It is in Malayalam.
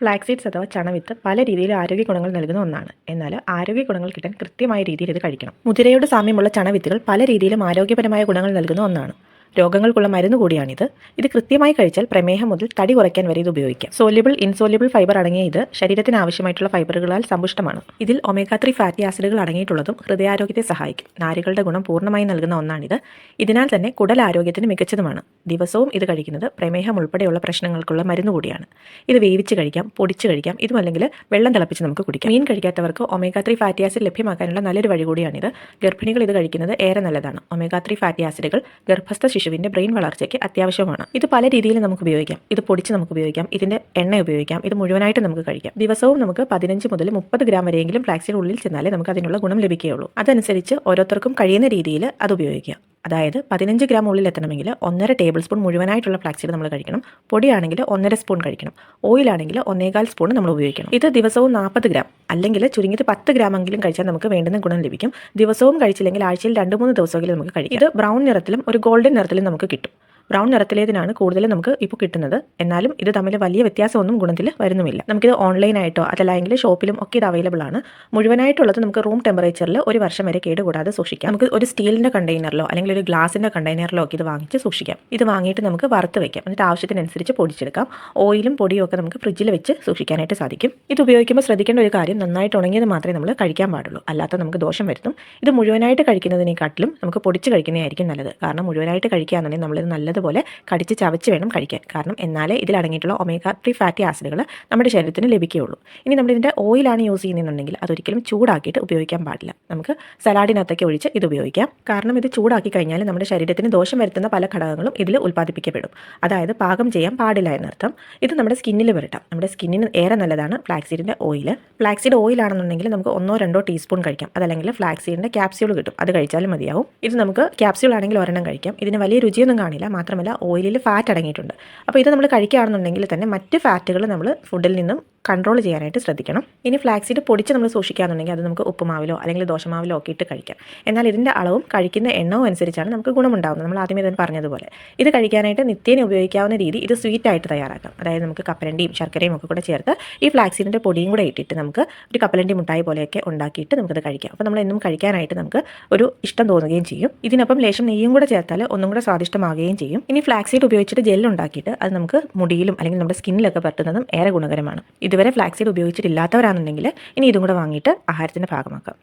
ഫ്ലാക്സീഡ്സ് അഥവാ ചണവിത്ത് പല രീതിയിൽ ആരോഗ്യ ഗുണങ്ങൾ നൽകുന്ന ഒന്നാണ്. എന്നാൽ ആരോഗ്യ ഗുണങ്ങൾ കിട്ടാൻ കൃത്യമായ രീതിയിൽ ഇത് കഴിക്കണം. മുതിരയുടെ സാമ്യമുള്ള ചണവിത്തുകൾ പല രീതിയിലും ആരോഗ്യപരമായ ഗുണങ്ങൾ നൽകുന്ന ഒന്നാണ്. രോഗങ്ങൾക്കുള്ള മരുന്ന് കൂടിയാണിത്. ഇത് കൃത്യമായി കഴിച്ചാൽ പ്രമേഹം മുതൽ തടി കുറയ്ക്കാൻ വരെ ഇത് ഉപയോഗിക്കാം. സോല്യബിൾ ഇൻസോല്യബിൾ ഫൈബർ അടങ്ങിയ ഇത് ശരീരത്തിന് ആവശ്യമായിട്ടുള്ള ഫൈബറുകളാൽ സമ്പുഷ്ടമാണ്. ഇതിൽ ഒമേഗ ത്രീ ഫാറ്റി ആസിഡുകൾ അടങ്ങിയിട്ടുള്ളതും ഹൃദയാരോഗ്യത്തെ സഹായിക്കും. നാരുകളുടെ ഗുണം പൂർണമായി നൽകുന്ന ഒന്നാണിത്. ഇതിനാൽ തന്നെ കുടൽ ആരോഗ്യത്തിന് മികച്ചതുമാണ്. ദിവസവും ഇത് കഴിക്കുന്നത് പ്രമേഹം ഉൾപ്പെടെയുള്ള പ്രശ്നങ്ങൾക്കുള്ള മരുന്ന് കൂടിയാണ്. ഇത് വേവിച്ച് കഴിക്കാം പൊടിച്ച് കഴിക്കാം. ഇതുമല്ലെങ്കിൽ വെള്ളം തിളപ്പിച്ച് നമുക്ക് കുടിക്കാം. മീൻ കഴിക്കാത്തവർക്ക് ഒമേഗ ത്രീ ഫാറ്റി ആസിഡ് ലഭ്യമാക്കാനുള്ള നല്ലൊരു വഴി കൂടിയാണിത്. ഗർഭിണികൾ ഇത് കഴിക്കുന്നത് ഏറെ നല്ലതാണ്. ഒമേഗ ത്രീ ഫാറ്റി ആസിഡുകൾ ഗർഭസ്ഥ ശിശുവിന്റെ ബ്രെയിൻ വളർച്ചയ്ക്ക് അത്യാവശ്യമാണ്. ഇത് പല രീതിയിൽ നമുക്ക് ഉപയോഗിക്കാം. ഇത് പൊടിച്ച് നമുക്ക് ഉപയോഗിക്കാം. ഇതിന്റെ എണ്ണ ഉപയോഗിക്കാം. ഇത് മുഴുവനായിട്ട് നമുക്ക് കഴിക്കാം. ദിവസവും നമുക്ക് പതിനഞ്ച് മുതൽ മുപ്പത് ഗ്രാം വരെയെങ്കിലും ഫ്ലാക്സിൻ ഉള്ളിൽ ചെന്നാലേ നമുക്ക് അതിനുള്ള ഗുണം ലഭിക്കുകയുള്ളൂ. അതനുസരിച്ച് ഓരോരുത്തർക്കും കഴിയുന്ന രീതിയിൽ അത് ഉപയോഗിക്കാം. അതായത് പതിനഞ്ച് ഗ്രാം ഉള്ളിൽ എത്തണമെങ്കിൽ ഒന്നര ടേബിൾ സ്പൂൺ മുഴുവനായിട്ടുള്ള ഫ്ലാക്സീഡ് നമ്മൾ കഴിക്കണം. പൊടിയാണെങ്കിൽ ഒന്നര സ്പൂൺ കഴിക്കണം. ഓയിലാണെങ്കിൽ ഒന്നേകാൽ സ്പൂൺ നമ്മൾ ഉപയോഗിക്കണം. ഇത് ദിവസവും നാൽപ്പത് ഗ്രാം അല്ലെങ്കിൽ ചുരുങ്ങിയത് പത്ത് ഗ്രാമെങ്കിലും കഴിച്ചാൽ നമുക്ക് വേണ്ടുന്ന ഗുണം ലഭിക്കും. ദിവസവും കഴിച്ചില്ലെങ്കിൽ ആഴ്ചയിൽ രണ്ട് മൂന്ന് ദിവസമെങ്കിലും നമുക്ക് കഴിക്കും. ഇത് ബ്രൗൺ നിറത്തിലും ഒരു ഗോൾഡൻ നിറത്തിലും നമുക്ക് കിട്ടും. ബ്രൗൺ നിറത്തിലേതിനാണ് കൂടുതൽ നമുക്ക് ഇപ്പോൾ കിട്ടുന്നത്. എന്നാലും ഇത് തമ്മിൽ വലിയ വ്യത്യാസമൊന്നും ഗുണത്തിൽ വരുന്നുമില്ല. നമുക്കിത് ഓൺലൈനായിട്ടോ അതല്ലെങ്കിൽ ഷോപ്പിലും ഒക്കെ ഇത് അവൈലബിൾ ആണ്. മുഴുവനായിട്ടുള്ളത് നമുക്ക് റൂം ടെമ്പറേച്ചറിൽ ഒരു വർഷം വരെ കേടുകൂടാതെ സൂക്ഷിക്കാം. നമുക്ക് ഒരു സ്റ്റീലിന്റെ കണ്ടെയ്നറിലോ അല്ലെങ്കിൽ ഒരു ഗ്ലാസിന്റെ കണ്ടെയ്നറിലോ ഒക്കെ ഇത് വാങ്ങിച്ച് സൂക്ഷിക്കാം. ഇത് വാങ്ങിയിട്ട് നമുക്ക് വറുത്ത് വയ്ക്കാം എന്നിട്ട് ആവശ്യത്തിനനുസരിച്ച് പൊടിച്ചെടുക്കാം. ഓയിലും പൊടിയും ഒക്കെ നമുക്ക് ഫ്രിഡ്ജിൽ വെച്ച് സൂക്ഷിക്കാനായിട്ട് സാധിക്കും. ഇത് ഉപയോഗിക്കുമ്പോൾ ശ്രദ്ധിക്കേണ്ട ഒരു കാര്യം നന്നായിട്ട് ഉണങ്ങിയത് മാത്രമേ നമ്മൾ കഴിക്കാൻ പാടുള്ളൂ. അല്ലാത്ത നമുക്ക് ദോഷം വരുത്തും. ഇത് മുഴുവനായിട്ട് കഴിക്കുന്നതിനെക്കാട്ടിലും നമുക്ക് പൊടിച്ച് കഴിക്കുന്നതായിരിക്കും നല്ലത്. കാരണം മുഴുവനായിട്ട് കഴിക്കുകയാണെന്നുണ്ടെങ്കിൽ നമ്മളിത് നല്ലത് നല്ലതുപോലെ കടിച്ച് ചവച്ച് വേണം കഴിക്കാൻ. കാരണം എന്നാലേ ഇതിൽ അടങ്ങിയിട്ടുള്ള ഒമേഗ ത്രീ ഫാറ്റി ആസിഡുകൾ നമ്മുടെ ശരീരത്തിന് ലഭിക്കുകയുള്ളൂ. ഇനി നമ്മൾ ഇതിന്റെ ഓയിലാണ് യൂസ് ചെയ്യുന്നതെന്നുണ്ടെങ്കിൽ അതൊരിക്കലും ചൂടാക്കിയിട്ട് ഉപയോഗിക്കാൻ പാടില്ല. നമുക്ക് സലാഡിനകത്തൊക്കെ ഒഴിച്ച് ഇത് ഉപയോഗിക്കാം. കാരണം ഇത് ചൂടാക്കി കഴിഞ്ഞാൽ നമ്മുടെ ശരീരത്തിന് ദോഷം വരുത്തുന്ന പല ഘടകങ്ങളും ഇതിൽ ഉൽപ്പാദിപ്പിക്കപ്പെടും. അതായത് പാകം ചെയ്യാൻ പാടില്ല എന്നർത്ഥം. ഇത് നമ്മുടെ സ്കിന്നിൽ പുരട്ടാം നമ്മുടെ സ്കിന്നിന് ഏറെ നല്ലതാണ് ഫ്ലാക്സീഡിന്റെ ഓയിൽ ഫ്ലാക്സീഡ് ഓയിലാണെന്നുണ്ടെങ്കിൽ നമുക്ക് ഒന്നോ രണ്ടോ ടീസ്പൂൺ കഴിക്കാം. അതല്ലെങ്കിൽ ഫ്ലാക്സീഡിന്റെ ക്യാപ്സ്യൂൾ കിട്ടും. അത് കഴിച്ചാലും മതിയാവും. ഇത് നമുക്ക് ക്യാപ്സ്യൂൾ ആണെങ്കിൽ ഒരെണ്ണം കഴിക്കാം. ഇതിന് വലിയ രുചിയൊന്നും കാണില്ല. മാത്രമല്ല ഓയിലിൽ ഫാറ്റ് അടങ്ങിയിട്ടുണ്ട്. അപ്പോൾ ഇത് നമ്മൾ കഴിക്കുകയാണെന്നുണ്ടെങ്കിൽ തന്നെ മറ്റ് ഫാറ്റുകൾ നമ്മൾ ഫുഡിൽ നിന്നും കൺട്രോൾ ചെയ്യാനായിട്ട് ശ്രദ്ധിക്കണം. ഇനി ഫ്ലാക്സീഡ് പൊടിച്ച് നമ്മൾ സൂക്ഷിക്കുകയാണെന്നുണ്ടെങ്കിൽ അത് നമുക്ക് ഉപ്പുമാവിലോ അല്ലെങ്കിൽ ദോശമാവിലോ ഒക്കെ ഇട്ട് കഴിക്കാം. എന്നാൽ ഇതിന്റെ അളവും കഴിക്കുന്ന എണ്ണവും അനുസരിച്ചാണ് നമുക്ക് ഗുണമുണ്ടാകുന്നത് നമ്മൾ ആദ്യമേ തന്നെ പറഞ്ഞതുപോലെ. ഇത് കഴിക്കാനായിട്ട് നിത്യേന ഉപയോഗിക്കാവുന്ന രീതി ഇത് സ്വീറ്റ് ആയിട്ട് തയ്യാറാക്കാം. അതായത് നമുക്ക് കപ്പലണ്ടിയും ശർക്കരയും ഒക്കെ കൂടെ ചേർത്ത് ഈ ഫ്ലാക്സീഡിന്റെ പൊടിയും കൂടെ ഇട്ടിട്ട് നമുക്ക് ഒരു കപ്പലണ്ടി മുട്ടായി പോലെയൊക്കെ ഉണ്ടാക്കിയിട്ട് നമുക്കത് കഴിക്കാം. അപ്പോൾ നമ്മൾ എന്നും കഴിക്കാനായിട്ട് നമുക്ക് ഒരു ഇഷ്ടം തോന്നുകയും ചെയ്യും. ഇതിനൊപ്പം ലേശം നെയ്യും കൂടെ ചേർത്താൽ ഒന്നും കൂടെ സ്വാദിഷ്ടമാകുകയും ചെയ്യും. ഇനി ഫ്ലാക്സീഡ് ഉപയോഗിച്ചിട്ട് ജെല്ലുണ്ടാക്കിയിട്ട് അത് നമുക്ക് മുടിയിലും അല്ലെങ്കിൽ നമ്മുടെ സ്കിന്നിലൊക്കെ പറ്റുന്നതും ഏറെ ഗുണകരമാണ്. ഇതുവരെ ഫ്ലാക്സീഡ് ഉപയോഗിച്ചിട്ടില്ലാത്തവരാണെന്നുണ്ടെങ്കിൽ ഇനി ഇതും കൂടെ വാങ്ങിയിട്ട് ആഹാരത്തിന്റെ ഭാഗമാക്കാം.